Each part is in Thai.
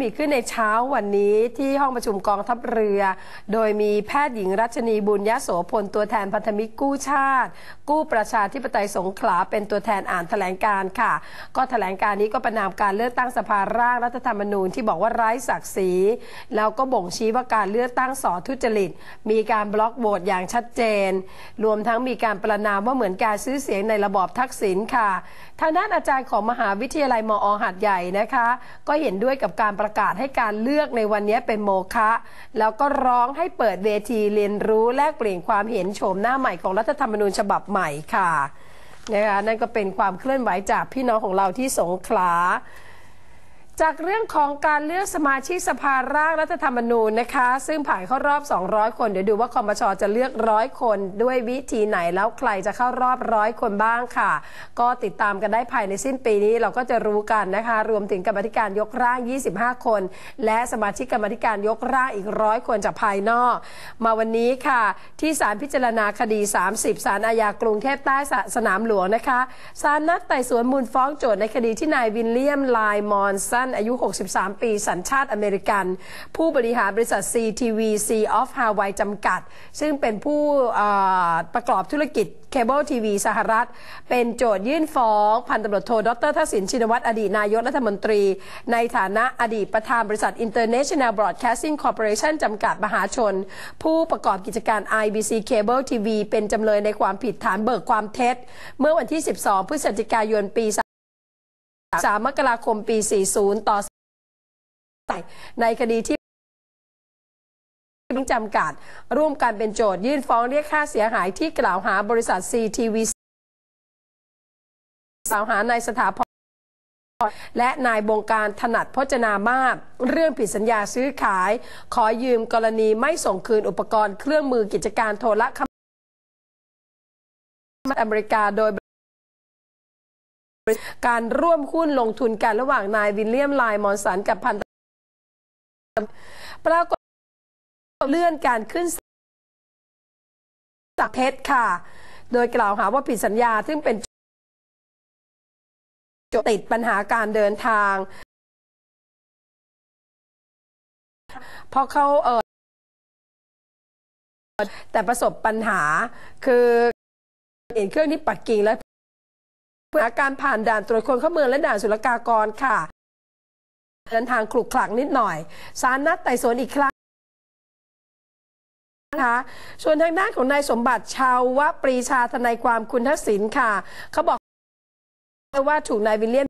มีขึ้นในเช้าวันนี้ที่ห้องประชุมกองทัพเรือ โดยมีแพทย์หญิงรัชนีบุญยโสพลตัวแทนพันธมิตรกู้ชาติ กู้ประชาธิปไตยสงขลาเป็นตัวแทนอ่านแถลงการค่ะ ก็แถลงการนี้ก็ประนามการเลือกตั้งสภาร่างรัฐธรรมนูญที่บอกว่าไร้ศักดิ์ศรีแล้วก็บ่งชี้ว่าการเลือกตั้งสอทุจริต มีการบล็อกโหวตอย่างชัดเจน รวมทั้งมีการประนามว่าเหมือนการซื้อเสียงในระบอบทักษิณค่ะ ทางด้านอาจารย์ของมหาวิทยาลัยมอหัดใหญ่นะคะ ก็เห็นด้วยกับการประกาศให้การเลือกในวันนี้เป็นโมฆะแล้วก็ร้องให้เปิดเวทีเรียนรู้แลกเปลี่ยนความเห็นโฉมหน้าใหม่ของรัฐธรรมนูญฉบับใหม่ค่ะนะคะนั่นก็เป็นความเคลื่อนไหวจากพี่น้องของเราที่สงขลา จากเรื่องของการเลือกสมาชิกสภาร่างรัฐธรรมนูญนะคะ ซึ่งผ่านเข้ารอบ 200 คน เดี๋ยวดูว่าคอมชจะเลือกร้อยคนด้วยวิธีไหนแล้วใครจะเข้ารอบร้อยคนบ้างค่ะ ก็ติดตามกันได้ภายในสิ้นปีนี้เราก็จะรู้กันนะคะ รวมถึงกรรมธิการยกร่าง 25 คน และสมาชิกกรรมธิการยกร่างอีกร้อยคนจากภายนอก มาวันนี้ค่ะ ที่ศาลพิจารณาคดี 30ศาลอาญากรุงเทพใต้สสนามหลวงนะคะศาลนัดไต่สวนมูลฟ้องโจทย์ในคดีที่นายวิลเลียมไลมอนสันอายุ 63 ปี สัญชาติอเมริกัน ผู้บริหารบริษัท CTV Sea of Hawaii จำกัด ซึ่งเป็นผู้ประกอบธุรกิจเคเบิลทีวีสหรัฐ เป็นโจทยื่นฟ้อง พันตำรวจโทดรทักษิณชินวัตรอดีตนายกรัฐมนตรี ในฐานะอดีตประธานบริษัท International Broadcasting Corporation จำกัดมหาชน ผู้ประกอบกิจการ IBC Cable TV เป็นจำเลยในความผิดฐานเบิกความเท็จ เมื่อวันที่ 12 พฤศจิกายนปี 3 มกราคมปี 40 ต่อในคดีที่จำกัด ร่วมกันเป็นโจทยื่นฟ้องเรียกค่าเสียหายที่กล่าวหาบริษัท CTV กล่าวหานายสถาพรและนายบงการถนัดพจนามาศเรื่องผิดสัญญาซื้อขาย ขอยืมกรณีไม่ส่งคืนอุปกรณ์เครื่องมือกิจการโทรคมนาอเมริกาโดย การร่วมหุ้นลงทุนกันระหว่างนายวิลเลียมไลมอนสันกับพันปรากฏเลื่อนการขึ้นจากเพชรค่ะ โดยกล่าวหาว่าผิดสัญญาซึ่งเป็นจติดปัญหาการเดินทางพอเขาเออแต่ประสบปัญหาคือเห็นเครื่องที่ปักกิ่งแล้ว เพื่อการผ่านด่านตรวจคนเข้าเมืองและด่านศุลกากรค่ะ เดินทางคลุกคลักนิดหน่อยสารนัดไต่สวนอีกครั้งนะคะส่วนทางด้านของนายสมบัติชาววปรีชาทนายความคุณทักษิณค่ะ เขาบอกว่าถูกนายวิลเลียม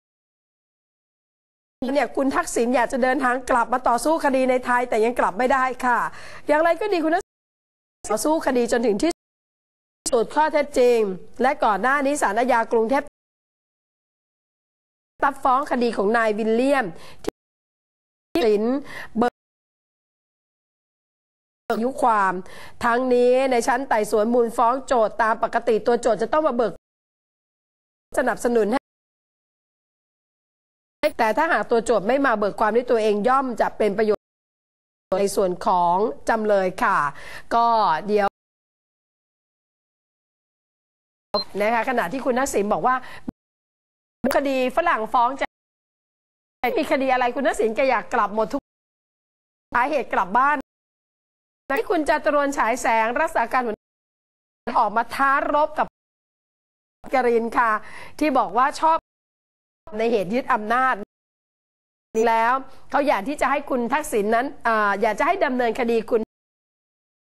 เนี่ยคุณทักษิณอยากจะเดินทางกลับมาต่อสู้คดีในไทยแต่ยังกลับไม่ได้ค่ะ อย่างไรก็ดีคุณทักษิณต่อสู้คดีจนถึงที่สุดข้อเท็จจริง และก่อนหน้านี้ศาลอาญากรุงเทพ รับฟ้องคดีของนายวิลเลียม ที่สินเบิกยุความ ทั้งนี้ในชั้นไต่สวนมูลฟ้องโจทย์ตามปกติตัวโจทย์จะต้องมาเบิก สนับสนุนให้แต่ถ้าหากตัวโจทย์ไม่มาเบิกความด้วยตัวเองย่อมจะเป็นประโยชน์ในส่วนของจำเลยค่ะ ก็เดี๋ยวนะคะขณะที่คุณนักสินบอกว่า คดีฝรั่งฟ้องจะมีคดีอะไรคุณนักสินแกอยากกลับหมดทุกสาเหตุกลับบ้านที่คุณจตุรนฉายแสงรักษาการหัวหน้าออกมาท้ารบกับกรินค่ะ ที่บอกว่าชอบในเหตุยึดอำนาจนี้แล้วเขาอยากที่จะให้คุณทักษิณนนั้นออยากจะให้ดำเนินคดีคุณ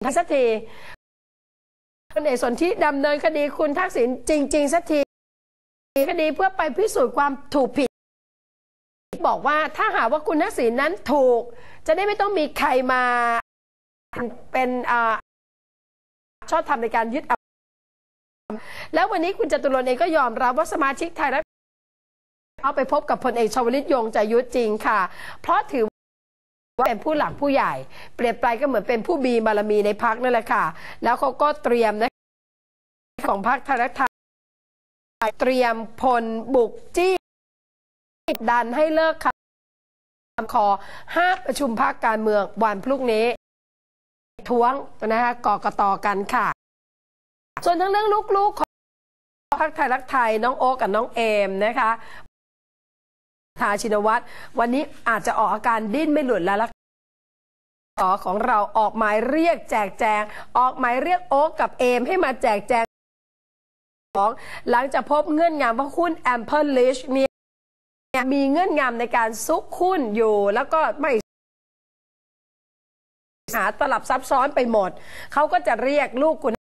ทักษทีคุณเอกสนที่ดำเนินคดีคุณทักษิณจริง ๆสักที คดีเพื่อไปพิสูจน์ความถูกผิด บอกว่าถ้าหากว่าคุณทักษิณนั้นถูก จะได้ไม่ต้องมีใครมาเป็นชอบทำในการยึดอำนาจแล้ววันนี้คุณจตุรนเองก็ยอมรับว่าสมาชิกไทยรัฐเอาไปพบกับพลเอกชวลิตยงใจยุทธจริงค่ะ เพราะถือว่าเป็นผู้หลักผู้ใหญ่ เปรียบไปก็เหมือนเป็นผู้มีบารมีในพักนั่นแหละค่ะ แล้วเขาก็เตรียมนะของพักไทยรัฐ เตรียมพลบุกจี้ดันให้เลิกคำขอห้าประชุมพักการเมืองวันพรุ่งนี้ ท้วงนะคะกกตกันค่ะ ส่วนทั้งเรื่องลูกๆของพักไทยรักไทยน้องโอ๊กกับน้องเอมนะคะทาชินวัตรวันนี้อาจจะออกอาการดิ้นไม่หลุดแล้วล่ะสอของเราออกหมายเรียกแจกแจง ออกหมายเรียกโอ๊กกับเอมให้มาแจกแจง องหลังจากพบเงื่อนงำว่าหุ้นแอมเพิลลิชเนี่ยมีเงื่อนงำในการซุกหุ้นอยู่ แล้วก็ไม่หาตลับซับซ้อนไปหมด เขาก็จะเรียกลูกคุณ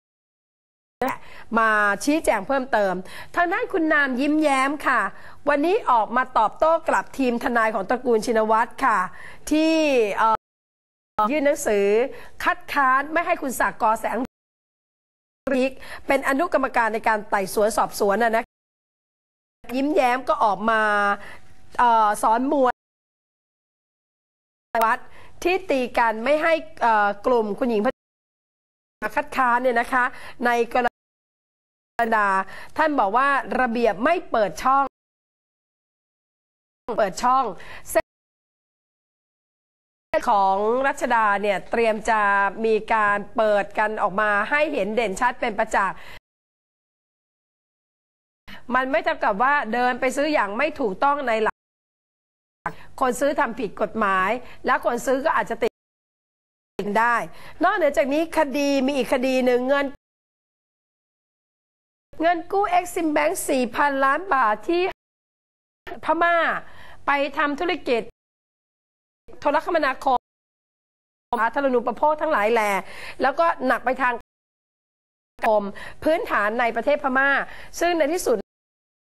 มาชี้แจงเพิ่มเติม ทางด้านคุณนามยิ้มแย้มค่ะ วันนี้ออกมาตอบโต้กลับทีมทนายของตระกูลชินวัตรค่ะ ที่ยื่นหนังสือคัดค้านไม่ให้คุณศักดิ์กอแสง ริกเป็นอนุกรรมการในการไต่สวนสอบสวนนะนะยิ้มแย้มก็ออกมาออสอนมวยวัดที่ตีกันไม่ให้อ่อกลุ่มคุณหญิงพัชราคัดค้านเนี่ยนะคะ ในกรณีดาท่านบอกว่าระเบียบไม่เปิดช่อง เปิดช่อง ของรัชดาเนี่ยเตรียมจะมีการเปิดกันออกมาให้เห็นเด่นชัดเป็นประจักษ์ มันไม่เท่ากับว่าเดินไปซื้ออย่างไม่ถูกต้องในหลัก คนซื้อทำผิดกฎหมาย แล้วคนซื้อก็อาจจะติดได้ นอกเหนือจากนี้คดีมีอีกคดีหนึ่งเงิน เงินกู้เอ็กซิมแบงค์สี่พันล้านบาทที่พม่าไปทำธุรกิจ ทรคมนาคมสาธารณูปโภคทั้งหลายแหล่แล้วก็หนักไปทางคมพื้นฐานในประเทศพม่า ซึ่งในที่สุด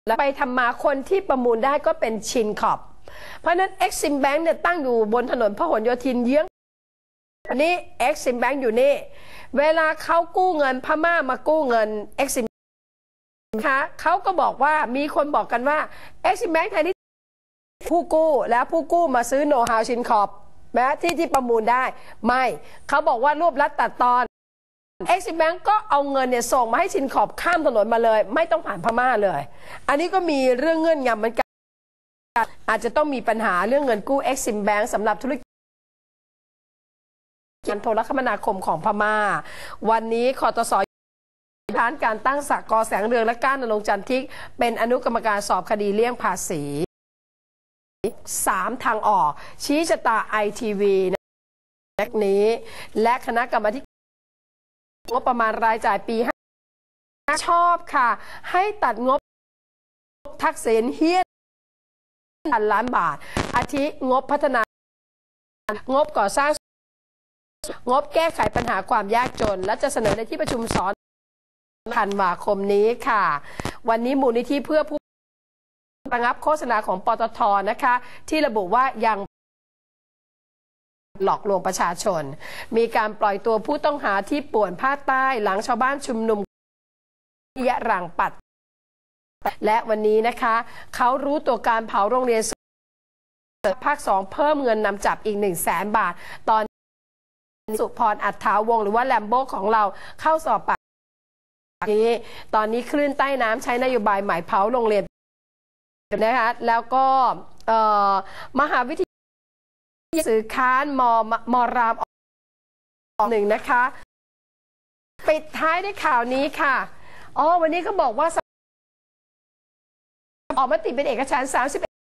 แล้วไปทำมาคนที่ประมูลได้ก็เป็นชินขอบ เพราะฉะนั้น Exim Bank เนี่ยตั้งอยู่บนถนนพหลโยธินเยื้องอันนี้ Exim Bank อยู่นี่ เวลาเขากู้เงินพม่ามากู้เงิน Exim นะคะเขาก็บอกว่ามีคนบอกกันว่า Exim Bank แทนที่ ผู้กู้แล้วผู้กู้มาซื้อโนฮาวชินขอบแม้ที่ที่ประมูลได้ ไม่เขาบอกว่ารวบรัดตัดตอนเอ็กซิแบงก็เอาเงินเนี่ยส่งมาให้ชินขอบข้ามถนนมาเลย ไม่ต้องผ่านพม่าเลย อันนี้ก็มีเรื่องเงื่อนงำเหมือนกันอาจจะต้องมีปัญหาเรื่องเงินกู้เอ็กซิมแบงสำหรับธุรกิจการโทรคมนาคมของพม่า วันนี้คอตสร้านการตั้งสักกอแสงเรืองและก้านนรงจันทิก เป็นอนุกรรมการสอบคดีเลี่ยงภาษี สามทางออก ชี้ชะตาไอทีวีนี้ และคณะกรรมการงบประมาณรายจ่ายปี5ชอบค่ะ ให้ตัดงบทักษิณเฮียนพันล้านบาท อาทิงบพัฒนา งบก่อสร้าง งบแก้ไขปัญหาความยากจน และจะเสนอในที่ประชุมสอนธันวาคมนี้ค่ะ วันนี้มูลนิธิเพื่อผู้ ระงับโฆษณาของปตทนะคะ ที่ระบุว่ายังหลอกลวงประชาชน มีการปล่อยตัวผู้ต้องหาที่ป่วนภาคใต้หลังชาวบ้านชุมนุมยะรังปัด และวันนี้นะคะ เขารู้ตัวการเผาโรงเรียนภาคสองเพิ่มเงินนำจับอีก1 0 0 0 0แสนบาท ตอนสุพรอัฏฐาวงหรือว่าแลมโบของเราเข้าสอบปากนี้ ตอนนี้คลื่นใต้น้ำใช้นโยบายหมายเผาโรงเรียน นะคะแล้วก็มหาวิทยาลัยสื่อค้านมมรามออกหนึ่งนะคะ ปิดท้ายด้วยข่าวนี้ค่ะอ๋อวันนี้ก็บอกว่าออกมาติเป็นเอกฉันท์31